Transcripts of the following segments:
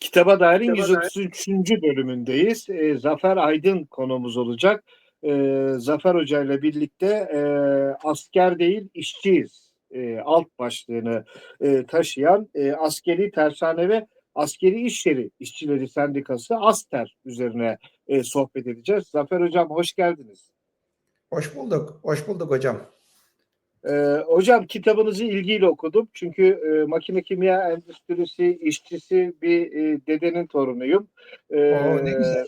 Kitaba Dair'in Kitaba 133. bölümündeyiz. E, Zafer Aydın konumuz olacak. E, Zafer Hoca ile birlikte e, asker değil işçiyiz e, alt başlığını e, taşıyan e, askeri tersane ve askeri iş yeri işçileri sendikası ASTER üzerine e, sohbet edeceğiz. Zafer Hocam hoş geldiniz. Hoş bulduk. Hoş bulduk hocam. Ee, hocam kitabınızı ilgiyle okudum. Çünkü e, makine kimya endüstrisi işçisi bir e, dedenin torunuyum. Ee, Oo, ne güzel.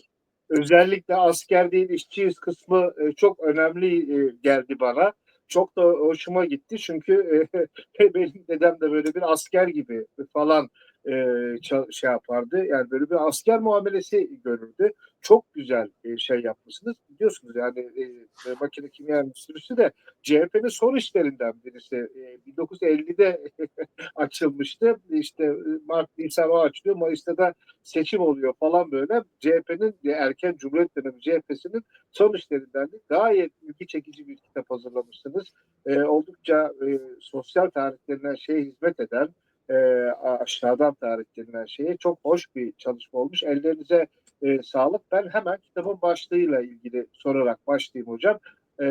Özellikle asker değil işçiyiz kısmı e, çok önemli e, geldi bana. Çok da hoşuma gitti çünkü e, benim dedem de böyle bir asker gibi falan e, şey yapardı. Yani böyle bir asker muamelesi görürdü. Çok güzel e, şey yapmışsınız. Biliyorsunuz yani e, e, makine kimya endüstrisi de CHP'nin son işlerinden birisi. E, 1950'de açılmıştı. İşte e, Mart, Nisan o açılıyor. Mayıs'ta da seçim oluyor falan böyle. CHP'nin e, erken Cumhuriyet dönemi CHP'sinin son işlerinden de gayet ilgi çekici bir kitap hazırlamışsınız. E, oldukça e, sosyal tarihlerine şeye hizmet eden e, aşağıdan tarih şeye çok hoş bir çalışma olmuş. Ellerinize e, sağlık. Ben hemen kitabın başlığıyla ilgili sorarak başlayayım hocam. E,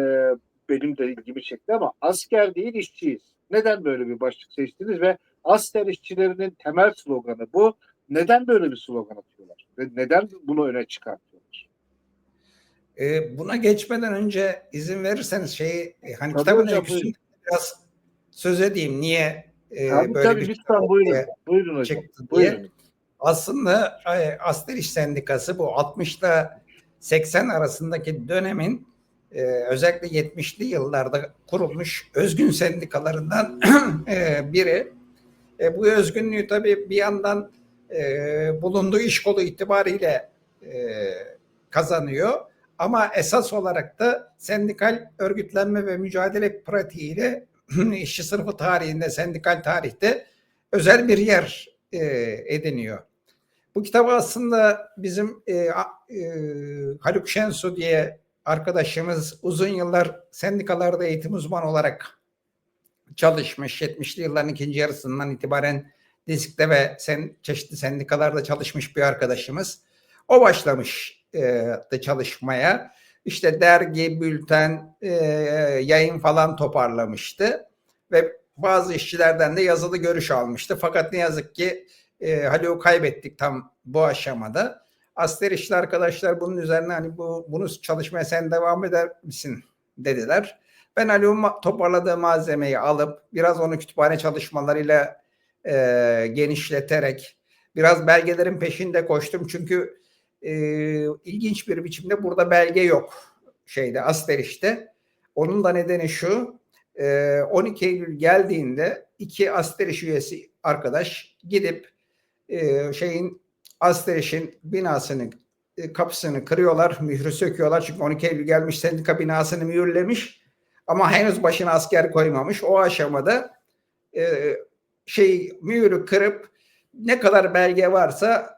benim de ilgimi çekti ama asker değil işçiyiz. Neden böyle bir başlık seçtiniz ve asker işçilerinin temel sloganı bu. Neden böyle bir slogan atıyorlar? Ve neden bunu öne çıkartıyorlar? Ee, buna geçmeden önce izin verirseniz şeyi e, hani Tabii kitabın buyurun. biraz söz edeyim. Niye e, Tabii böyle tabii bir lütfen buyurun. ortaya Buyurun hocam. diye. Buyurun. Aslında e, Asker İş Sendikası bu 60 ile 80 arasındaki dönemin e, özellikle 70'li yıllarda kurulmuş özgün sendikalarından e, biri. E, bu özgünlüğü tabii bir yandan e, bulunduğu iş kolu itibariyle e, kazanıyor. Ama esas olarak da sendikal örgütlenme ve mücadele pratiğiyle işçi sınıfı tarihinde, sendikal tarihte özel bir yer e, ediniyor. Bu kitabı aslında bizim e, e, Haluk Şensu diye arkadaşımız uzun yıllar sendikalarda eğitim uzmanı olarak çalışmış. 70'li yılların ikinci yarısından itibaren Disk'te ve sen, çeşitli sendikalarda çalışmış bir arkadaşımız. O başlamış e, çalışmaya. İşte dergi, bülten, e, yayın falan toparlamıştı. Ve bazı işçilerden de yazılı görüş almıştı. Fakat ne yazık ki e, Haluk'u kaybettik tam bu aşamada. Asker işçi arkadaşlar bunun üzerine hani bu bunu çalışmaya sen devam eder misin dediler. Ben Haluk'un toparladığı malzemeyi alıp biraz onu kütüphane çalışmalarıyla e, genişleterek biraz belgelerin peşinde koştum. Çünkü e, ilginç bir biçimde burada belge yok şeyde Asteriş'te. Onun da nedeni şu. e, 12 Eylül geldiğinde iki Asteriş üyesi arkadaş gidip şeyin Asteriş'in binasını e, kapısını kırıyorlar, mührü söküyorlar. Çünkü 12 Eylül gelmiş sendika binasını mühürlemiş. Ama henüz başına asker koymamış. O aşamada şey mühürü kırıp ne kadar belge varsa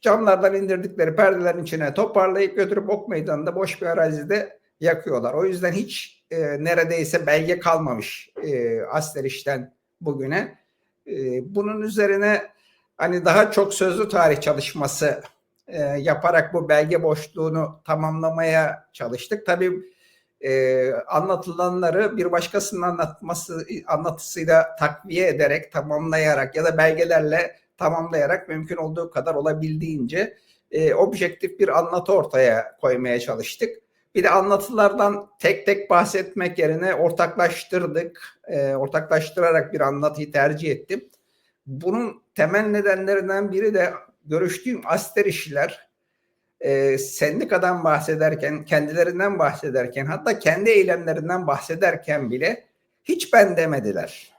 camlardan indirdikleri perdelerin içine toparlayıp götürüp ok meydanında boş bir arazide yakıyorlar. O yüzden hiç e, neredeyse belge kalmamış e, Asteriş'ten bugüne. E, bunun üzerine hani daha çok sözlü tarih çalışması e, yaparak bu belge boşluğunu tamamlamaya çalıştık. Tabii e, anlatılanları bir başkasının anlatması anlatısıyla takviye ederek, tamamlayarak ya da belgelerle tamamlayarak mümkün olduğu kadar olabildiğince e, objektif bir anlatı ortaya koymaya çalıştık. Bir de anlatılardan tek tek bahsetmek yerine ortaklaştırdık. E, ortaklaştırarak bir anlatıyı tercih ettim. Bunun temel nedenlerinden biri de görüştüğüm aster işçiler e, sendikadan bahsederken, kendilerinden bahsederken, hatta kendi eylemlerinden bahsederken bile hiç ben demediler.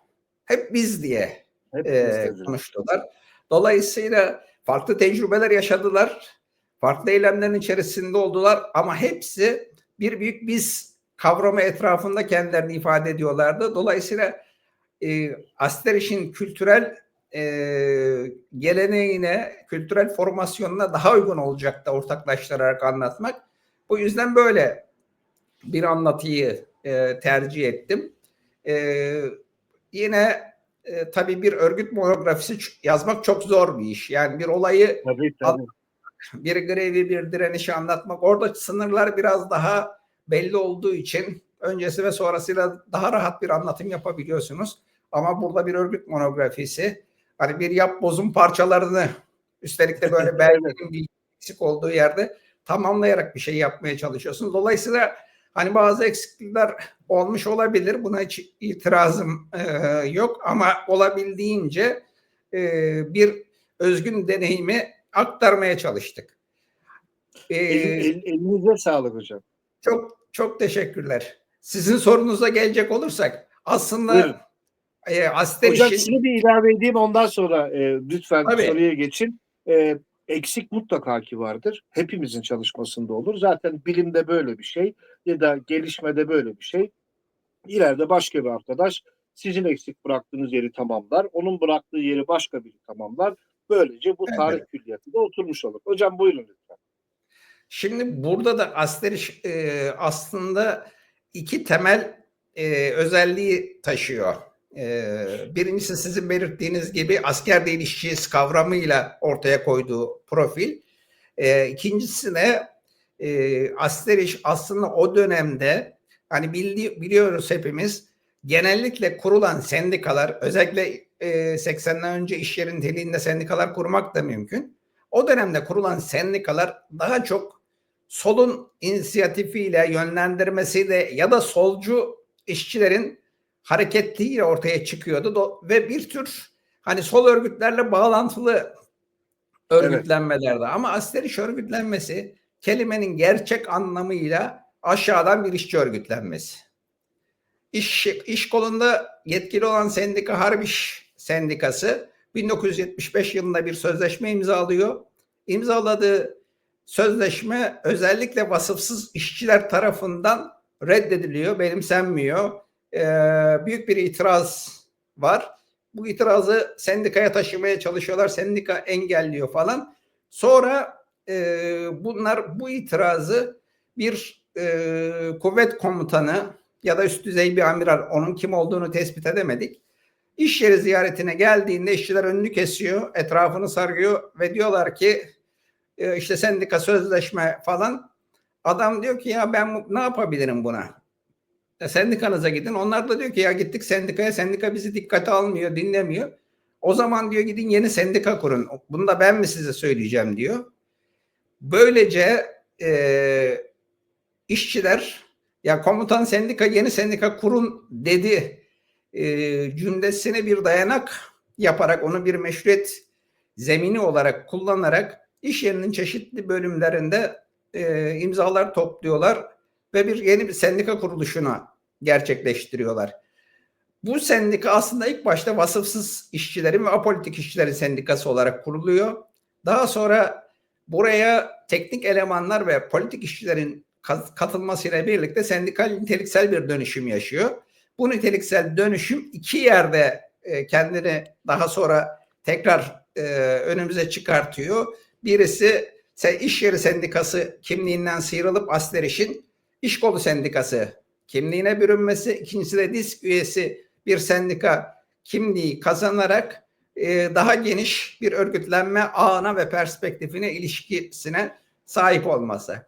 Hep biz diye Hep e, konuştular. Dolayısıyla farklı tecrübeler yaşadılar. Farklı eylemlerin içerisinde oldular ama hepsi bir büyük biz kavramı etrafında kendilerini ifade ediyorlardı. Dolayısıyla e, asker işin kültürel e, geleneğine, kültürel formasyonuna daha uygun olacak da ortaklaştırarak anlatmak. Bu yüzden böyle bir anlatıyı e, tercih ettim. E, yine e, tabii bir örgüt monografisi yazmak çok zor bir iş. Yani bir olayı Tabii tabii. bir grevi, bir direnişi anlatmak. Orada sınırlar biraz daha belli olduğu için öncesi ve sonrasıyla daha rahat bir anlatım yapabiliyorsunuz. Ama burada bir örgüt monografisi, hani bir yap bozum parçalarını üstelik de böyle belgenin eksik olduğu yerde tamamlayarak bir şey yapmaya çalışıyorsunuz. Dolayısıyla hani bazı eksiklikler olmuş olabilir. Buna hiç itirazım e, yok ama olabildiğince e, bir özgün deneyimi aktarmaya çalıştık. E, El- el- elinize sağlık hocam. çok çok teşekkürler. Sizin sorunuza gelecek olursak aslında Buyurun. e, Hocam şunu bir ilave edeyim ondan sonra e, lütfen Tabii. soruya geçin. E, eksik mutlaka ki vardır. Hepimizin çalışmasında olur. Zaten bilimde böyle bir şey ya da gelişmede böyle bir şey. İleride başka bir arkadaş sizin eksik bıraktığınız yeri tamamlar. Onun bıraktığı yeri başka biri tamamlar. Böylece bu Evet. tarih külliyatı da oturmuş olur. Hocam buyurun lütfen. Şimdi burada da Asteriş e, aslında iki temel e, özelliği taşıyor. E, birincisi sizin belirttiğiniz gibi asker değil işçiyiz kavramıyla ortaya koyduğu profil. E, ikincisi de e, Asteriş aslında o dönemde hani bildi, biliyoruz hepimiz genellikle kurulan sendikalar özellikle e, 80'den önce iş yerin niteliğinde sendikalar kurmak da mümkün. O dönemde kurulan sendikalar daha çok solun inisiyatifiyle yönlendirmesiyle ya da solcu işçilerin hareketliğiyle ortaya çıkıyordu ve bir tür hani sol örgütlerle bağlantılı örgütlenmelerdi. Ama Asteriş örgütlenmesi kelimenin gerçek anlamıyla aşağıdan bir işçi örgütlenmesi. İş, iş kolunda yetkili olan sendika Harbiş Sendikası 1975 yılında bir sözleşme imzalıyor. İmzaladığı sözleşme özellikle vasıfsız işçiler tarafından reddediliyor, benimsenmiyor. Ee, büyük bir itiraz var. Bu itirazı sendikaya taşımaya çalışıyorlar. Sendika engelliyor falan. Sonra e, bunlar bu itirazı bir e, kuvvet komutanı ya da üst düzey bir amiral onun kim olduğunu tespit edemedik. İş yeri ziyaretine geldiğinde işçiler önünü kesiyor, etrafını sarıyor ve diyorlar ki e, işte sendika sözleşme falan. Adam diyor ki ya ben ne yapabilirim buna? E, sendikanıza gidin. Onlar da diyor ki ya gittik sendikaya. Sendika bizi dikkate almıyor, dinlemiyor. O zaman diyor gidin yeni sendika kurun. Bunu da ben mi size söyleyeceğim diyor. Böylece e, işçiler ya komutan sendika yeni sendika kurun dedi e, cümlesine bir dayanak yaparak onu bir meşruiyet zemini olarak kullanarak iş yerinin çeşitli bölümlerinde e, imzalar topluyorlar ve bir yeni bir sendika kuruluşuna gerçekleştiriyorlar. Bu sendika aslında ilk başta vasıfsız işçilerin ve apolitik işçilerin sendikası olarak kuruluyor. Daha sonra buraya teknik elemanlar ve politik işçilerin kat- katılmasıyla birlikte sendikal niteliksel bir dönüşüm yaşıyor. Bu niteliksel dönüşüm iki yerde e, kendini daha sonra tekrar e, önümüze çıkartıyor. Birisi iş yeri sendikası kimliğinden sıyrılıp Asteriş'in iş kolu sendikası kimliğine bürünmesi. İkincisi de disk üyesi bir sendika kimliği kazanarak e, daha geniş bir örgütlenme ağına ve perspektifine ilişkisine sahip olması.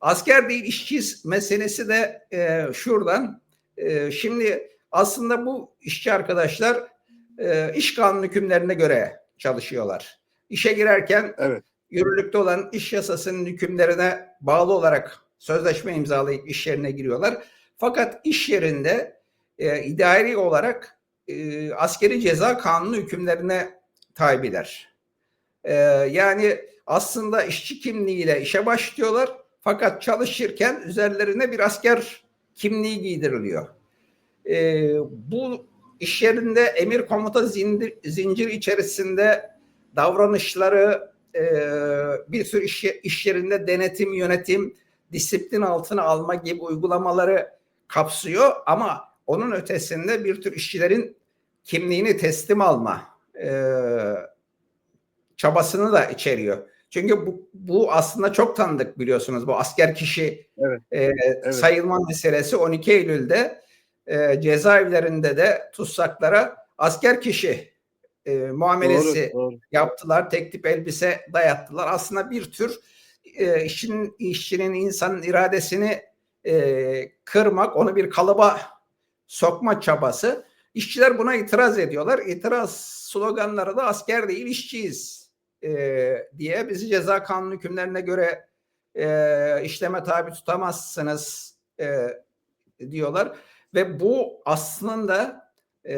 Asker değil işçiyiz meselesi de e, şuradan. E, şimdi aslında bu işçi arkadaşlar e, iş kanunu hükümlerine göre çalışıyorlar. İşe girerken Evet. yürürlükte olan iş yasasının hükümlerine bağlı olarak sözleşme imzalayıp iş yerine giriyorlar. Fakat iş yerinde e, idari olarak e, askeri ceza kanunu hükümlerine tabiler. E, yani aslında işçi kimliğiyle işe başlıyorlar fakat çalışırken üzerlerine bir asker kimliği giydiriliyor. E, bu iş yerinde emir komuta zincir, zincir içerisinde davranışları e, bir sürü iş, iş yerinde denetim, yönetim, disiplin altına alma gibi uygulamaları kapsıyor ama onun ötesinde bir tür işçilerin kimliğini teslim alma e, çabasını da içeriyor. Çünkü bu, bu aslında çok tanıdık biliyorsunuz bu asker kişi Evet. e, Evet. sayılma meselesi 12 Eylül'de e, cezaevlerinde de tutsaklara asker kişi e, muamelesi Doğru, doğru. yaptılar. Tek tip elbise dayattılar. Aslında bir tür e, işin, işçinin, insanın iradesini e, kırmak, onu bir kalıba sokma çabası. İşçiler buna itiraz ediyorlar. İtiraz sloganları da asker değil işçiyiz e, diye bizi ceza kanunu hükümlerine göre e, işleme tabi tutamazsınız e, diyorlar. Ve bu aslında e,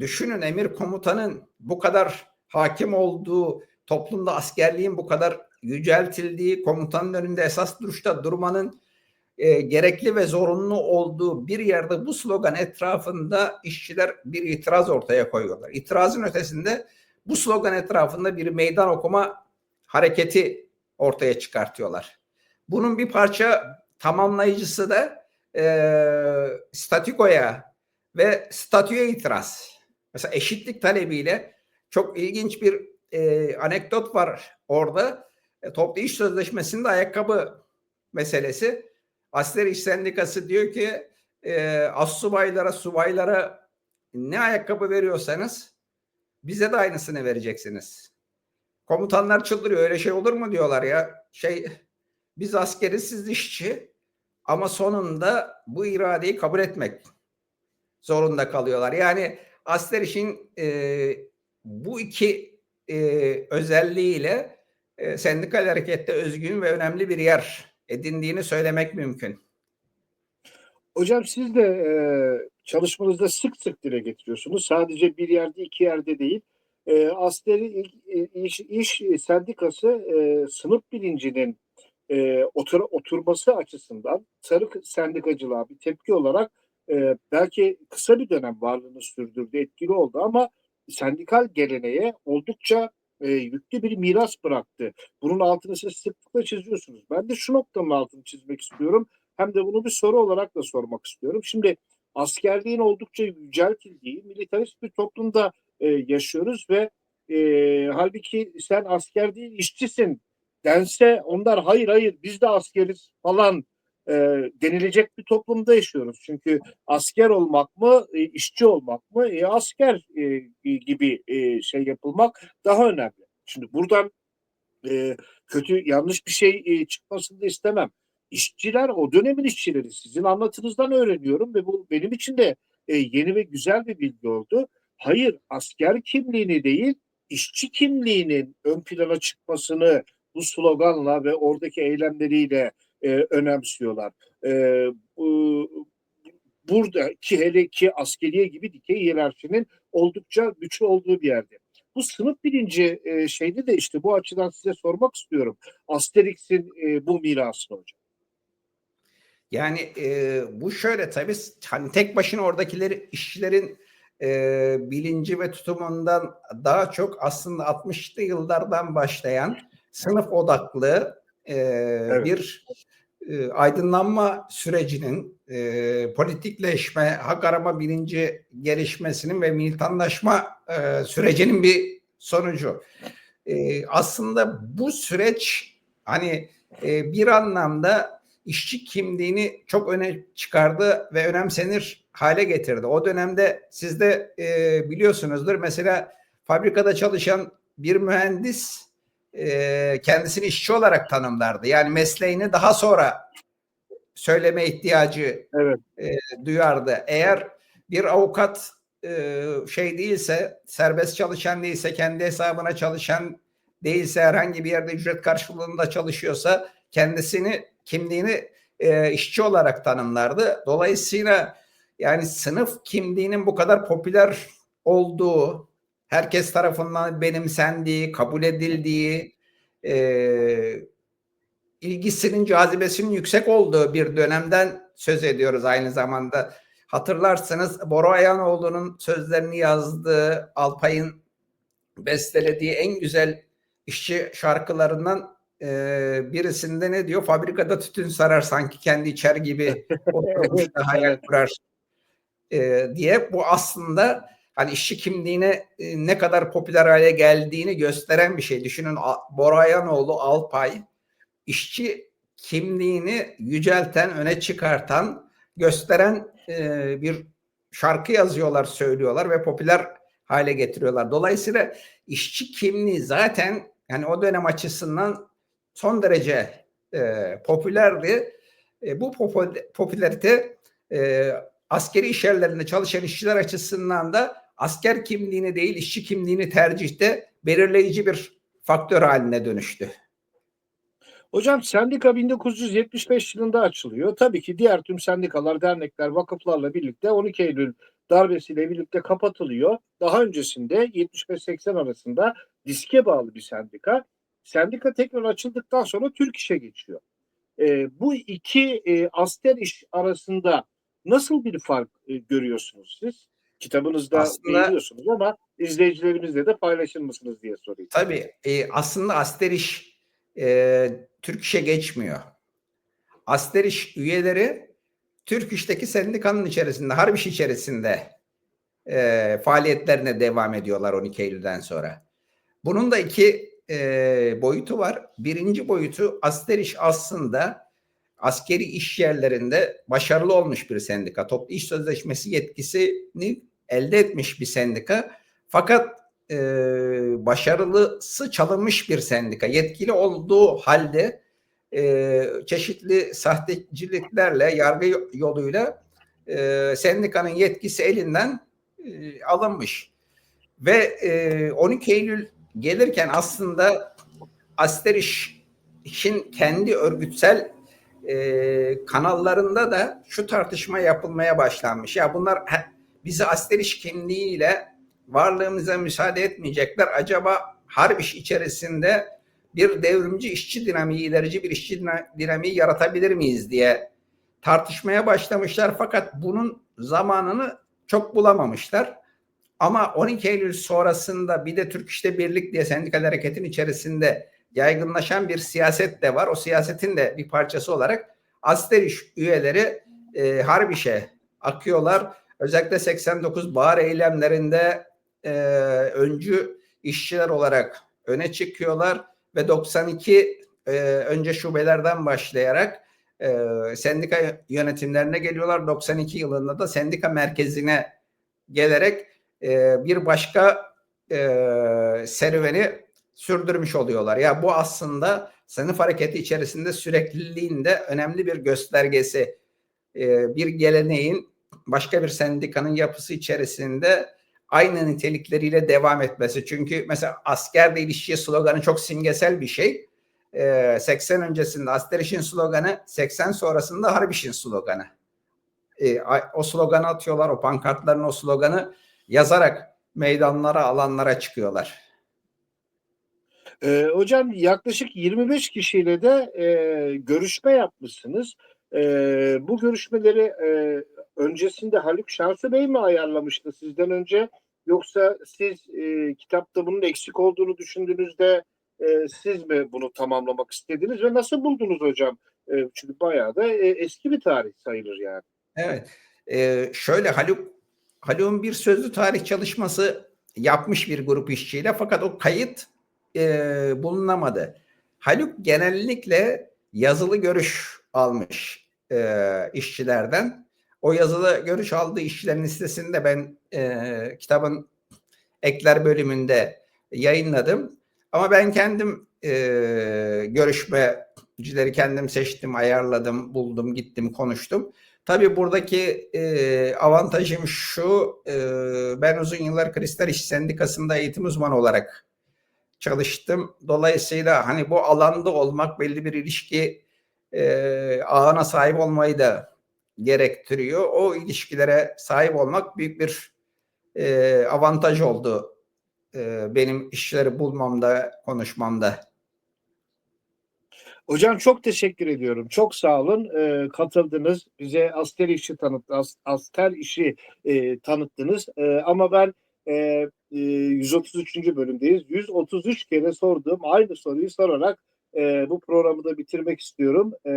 düşünün emir komutanın bu kadar hakim olduğu toplumda askerliğin bu kadar yüceltildiği komutanın önünde esas duruşta durmanın e, gerekli ve zorunlu olduğu bir yerde bu slogan etrafında işçiler bir itiraz ortaya koyuyorlar. İtirazın ötesinde bu slogan etrafında bir meydan okuma hareketi ortaya çıkartıyorlar. Bunun bir parça tamamlayıcısı da e, statikoya ve statüye itiraz. Mesela eşitlik talebiyle çok ilginç bir e, anekdot var orada. E, toplu iş sözleşmesinde ayakkabı meselesi. Asker İş Sendikası diyor ki e, assubaylara, subaylara ne ayakkabı veriyorsanız bize de aynısını vereceksiniz. Komutanlar çıldırıyor. Öyle şey olur mu diyorlar ya. Şey biz askeriz siz işçi ama sonunda bu iradeyi kabul etmek zorunda kalıyorlar. Yani asker işin e, bu iki e, özelliğiyle e, sendikal harekette özgün ve önemli bir yer edindiğini söylemek mümkün. Hocam siz de e, çalışmanızda sık sık dile getiriyorsunuz. Sadece bir yerde iki yerde değil. E, askeri iş, iş sendikası e, sınıf bilincinin e, otur, oturması açısından sarı sendikacılığa bir tepki olarak e, belki kısa bir dönem varlığını sürdürdü, etkili oldu ama sendikal geleneğe oldukça e, yüklü bir miras bıraktı. Bunun altını siz sıklıkla çiziyorsunuz. Ben de şu noktanın altını çizmek istiyorum. Hem de bunu bir soru olarak da sormak istiyorum. Şimdi askerliğin oldukça yüceltildiği militarist bir toplumda e, yaşıyoruz ve e, halbuki sen asker değil işçisin dense onlar hayır hayır biz de askeriz falan e, denilecek bir toplumda yaşıyoruz. Çünkü asker olmak mı, e, işçi olmak mı, e, asker e, gibi e, şey yapılmak daha önemli. Şimdi buradan e, kötü, yanlış bir şey e, çıkmasını da istemem. İşçiler, o dönemin işçileri sizin anlatınızdan öğreniyorum ve bu benim için de e, yeni ve güzel bir bilgi oldu. Hayır, asker kimliğini değil, işçi kimliğinin ön plana çıkmasını bu sloganla ve oradaki eylemleriyle e, önemsiyorlar. E, bu, buradaki hele ki askeriye gibi dikey hiyerarşinin oldukça güçlü olduğu bir yerde. Bu sınıf bilinci e, şeyde de işte bu açıdan size sormak istiyorum. Asterix'in e, bu mirası hocam. Yani e, bu şöyle tabii hani tek başına oradakileri işçilerin e, bilinci ve tutumundan daha çok aslında 60'lı yıllardan başlayan sınıf odaklı e, evet. bir e, aydınlanma sürecinin e, politikleşme, hak arama bilinci gelişmesinin ve militanlaşma e, sürecinin bir sonucu. E, aslında bu süreç hani e, bir anlamda işçi kimliğini çok öne çıkardı ve önemsenir hale getirdi. O dönemde siz de e, biliyorsunuzdur mesela fabrikada çalışan bir mühendis e, kendisini işçi olarak tanımlardı. Yani mesleğini daha sonra söyleme ihtiyacı evet. e, duyardı. Eğer bir avukat e, şey değilse, serbest çalışan değilse, kendi hesabına çalışan değilse, herhangi bir yerde ücret karşılığında çalışıyorsa kendisini, kimliğini e, işçi olarak tanımlardı. Dolayısıyla yani sınıf kimliğinin bu kadar popüler olduğu, herkes tarafından benimsendiği, kabul edildiği, e, ilgisinin, cazibesinin yüksek olduğu bir dönemden söz ediyoruz aynı zamanda. Hatırlarsanız Bora Ayanoğlu'nun sözlerini yazdığı, Alpay'ın bestelediği en güzel işçi şarkılarından e, birisinde ne diyor? Fabrikada tütün sarar sanki kendi içer gibi oturmuş da hayal kurar e, diye. Bu aslında hani işçi kimliğine e, ne kadar popüler hale geldiğini gösteren bir şey. Düşünün Bora Ayanoğlu, Alpay işçi kimliğini yücelten, öne çıkartan, gösteren e, bir şarkı yazıyorlar, söylüyorlar ve popüler hale getiriyorlar. Dolayısıyla işçi kimliği zaten yani o dönem açısından son derece e, popülerdi. E, bu popü- popülarite e, askeri iş yerlerinde çalışan işçiler açısından da asker kimliğini değil işçi kimliğini tercihte belirleyici bir faktör haline dönüştü. Hocam sendika 1975 yılında açılıyor. Tabii ki diğer tüm sendikalar, dernekler, vakıflarla birlikte 12 Eylül darbesiyle birlikte kapatılıyor. Daha öncesinde 75-80 arasında diske bağlı bir sendika. Sendika tekrar açıldıktan sonra Türk İş'e geçiyor. Ee, bu iki e, asker iş arasında nasıl bir fark e, görüyorsunuz siz? Kitabınızda Aslında- değiniyorsunuz ama izleyicilerimizle de paylaşır mısınız diye sorayım. Tabii e, aslında Asteriş e, Türk İş'e geçmiyor. Asteriş üyeleri Türk İş'teki sendikanın içerisinde, harp iş içerisinde e, faaliyetlerine devam ediyorlar 12 Eylül'den sonra. Bunun da iki e, boyutu var. Birinci boyutu Asteriş aslında askeri iş yerlerinde başarılı olmuş bir sendika. Toplu iş sözleşmesi yetkisini elde etmiş bir sendika. Fakat e, başarılısı çalınmış bir sendika. Yetkili olduğu halde e, çeşitli sahteciliklerle, yargı yoluyla e, sendikanın yetkisi elinden e, alınmış. Ve e, 12 Eylül gelirken aslında Asteriş işin kendi örgütsel e, kanallarında da şu tartışma yapılmaya başlanmış. Ya bunlar bizi Asteriş kimliğiyle varlığımıza müsaade etmeyecekler. Acaba harp içerisinde bir devrimci işçi dinamiği, ilerici bir işçi dina- dinamiği yaratabilir miyiz diye tartışmaya başlamışlar. Fakat bunun zamanını çok bulamamışlar. Ama 12 Eylül sonrasında bir de Türk İş'te Birlik diye sendikal hareketin içerisinde yaygınlaşan bir siyaset de var. O siyasetin de bir parçası olarak Asteriş üyeleri e, Harbiş'e akıyorlar. Özellikle 89 bahar eylemlerinde e, öncü işçiler olarak öne çıkıyorlar ve 92 e, önce şubelerden başlayarak e, sendika yönetimlerine geliyorlar. 92 yılında da sendika merkezine gelerek e, bir başka e, serüveni sürdürmüş oluyorlar. Ya bu aslında sınıf hareketi içerisinde sürekliliğin de önemli bir göstergesi. E, bir geleneğin başka bir sendikanın yapısı içerisinde aynı nitelikleriyle devam etmesi. Çünkü mesela asker değil işçi sloganı çok simgesel bir şey. E, 80 öncesinde asker işin sloganı, 80 sonrasında harp işin sloganı. E, a- o sloganı atıyorlar, o pankartların o sloganı yazarak meydanlara, alanlara çıkıyorlar. Ee, hocam yaklaşık 25 kişiyle de e, görüşme yapmışsınız. E, bu görüşmeleri e, öncesinde Haluk Şansı Bey mi ayarlamıştı sizden önce? Yoksa siz e, kitapta bunun eksik olduğunu düşündüğünüzde e, siz mi bunu tamamlamak istediniz ve nasıl buldunuz hocam? E, çünkü bayağı da e, eski bir tarih sayılır yani. Evet. Ee, şöyle Haluk Haluk'un bir sözlü tarih çalışması yapmış bir grup işçiyle fakat o kayıt e, bulunamadı. Haluk genellikle yazılı görüş almış e, işçilerden. O yazılı görüş aldığı işçilerin listesini de ben e, kitabın ekler bölümünde yayınladım. Ama ben kendim e, görüşmecileri kendim seçtim, ayarladım, buldum, gittim, konuştum. Tabii buradaki e, avantajım şu, e, ben uzun yıllar Kristal İş Sendikası'nda eğitim uzmanı olarak çalıştım. Dolayısıyla hani bu alanda olmak belli bir ilişki e, ağına sahip olmayı da gerektiriyor. O ilişkilere sahip olmak büyük bir e, avantaj oldu e, benim işleri bulmamda, konuşmamda. Hocam çok teşekkür ediyorum. Çok sağ olun. Ee, katıldınız. Bize asker işi tanıt, as, asker işi e, tanıttınız. E, ama ben e, e, 133. bölümdeyiz. 133 kere sorduğum aynı soruyu sorarak e, bu programı da bitirmek istiyorum. E,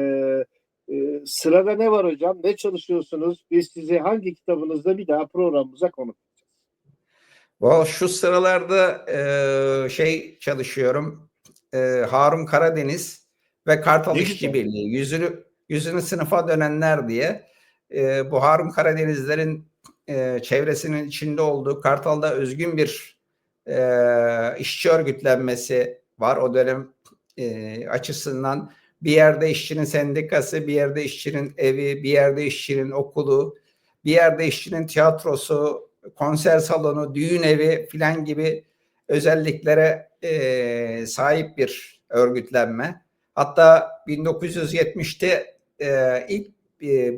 e, sırada ne var hocam? Ne çalışıyorsunuz? Biz sizi hangi kitabınızda bir daha programımıza konuk edeceğiz? Vallahi şu sıralarda e, şey çalışıyorum. E, Harun Karadeniz ve Kartal İşçi. Birliği. Yüzünü, yüzünü sınıfa dönenler diye. E, bu Harun Karadenizlerin e, çevresinin içinde olduğu Kartal'da özgün bir e, işçi örgütlenmesi var o dönem e, açısından. Bir yerde işçinin sendikası, bir yerde işçinin evi, bir yerde işçinin okulu, bir yerde işçinin tiyatrosu, konser salonu, düğün evi filan gibi özelliklere e, sahip bir örgütlenme. Hatta 1970'te e, ilk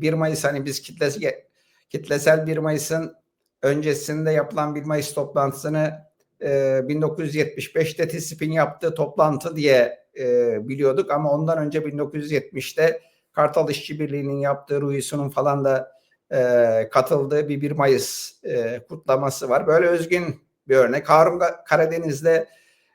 1 Mayıs hani biz kitlesel, kitlesel 1 Mayıs'ın öncesinde yapılan 1 Mayıs toplantısını e, 1975'te TİSİP'in yaptığı toplantı diye e, biliyorduk ama ondan önce 1970'te Kartal İşçi Birliği'nin yaptığı Ruyusu'nun falan da e, katıldığı bir 1 Mayıs e, kutlaması var. Böyle özgün bir örnek. Harun Karadeniz'de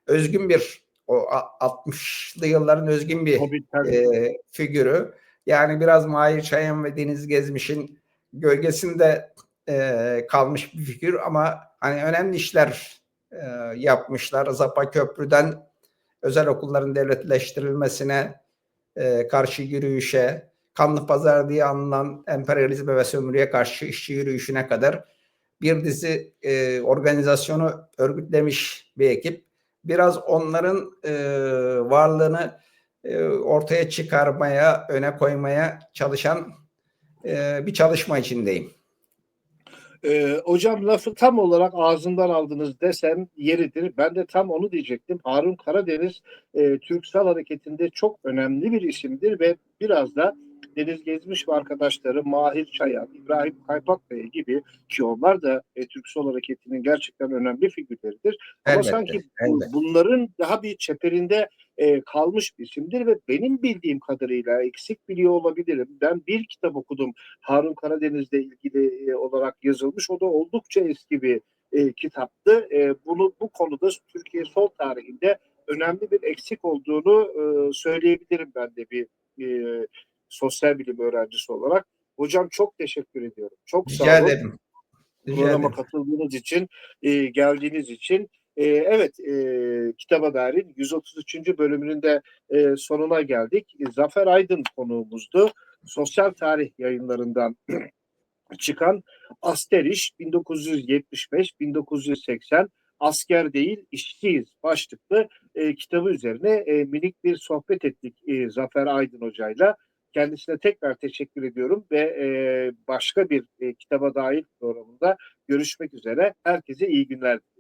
özgün bir o 60'lı yılların özgün bir Tabii, tabii. e, figürü. Yani biraz Mahir Çayan ve Deniz Gezmiş'in gölgesinde e, kalmış bir figür ama hani önemli işler e, yapmışlar. Zapa Köprü'den özel okulların devletleştirilmesine e, karşı yürüyüşe, Kanlı Pazar diye anılan emperyalizme ve sömürüye karşı işçi yürüyüşüne kadar bir dizi e, organizasyonu örgütlemiş bir ekip. Biraz onların e, varlığını e, ortaya çıkarmaya, öne koymaya çalışan e, bir çalışma içindeyim. Ee, hocam lafı tam olarak ağzından aldınız desem yeridir. Ben de tam onu diyecektim. Harun Karadeniz e, Türksel hareketinde çok önemli bir isimdir ve biraz da Deniz Gezmiş ve arkadaşları Mahir Çayan, İbrahim Kaypakkaya gibi ki onlar da e, Türksel hareketinin gerçekten önemli figürleridir. Ama Elbette, sanki bu- elbette. bunların daha bir çeperinde e, kalmış bir isimdir ve benim bildiğim kadarıyla eksik biliyor olabilirim. Ben bir kitap okudum Harun Karadeniz'le ilgili e, olarak yazılmış. O da oldukça eski bir e, kitaptı. E, bunu bu konuda Türkiye sol tarihinde önemli bir eksik olduğunu e, söyleyebilirim ben de bir e, sosyal bilim öğrencisi olarak. Hocam çok teşekkür ediyorum. Çok sağ Rica olun ederim. Rica programa ederim. katıldığınız için, e, geldiğiniz için. E, evet, e, Kitaba Dair'in 133. bölümünün de e, sonuna geldik. E, Zafer Aydın konuğumuzdu. Sosyal tarih yayınlarından çıkan Asteriş 1975-1980 Asker değil işçiyiz başlıklı e, kitabı üzerine e, minik bir sohbet ettik e, Zafer Aydın hocayla. Kendisine tekrar teşekkür ediyorum ve e, başka bir e, kitaba dair programında görüşmek üzere. Herkese iyi günler diliyorum.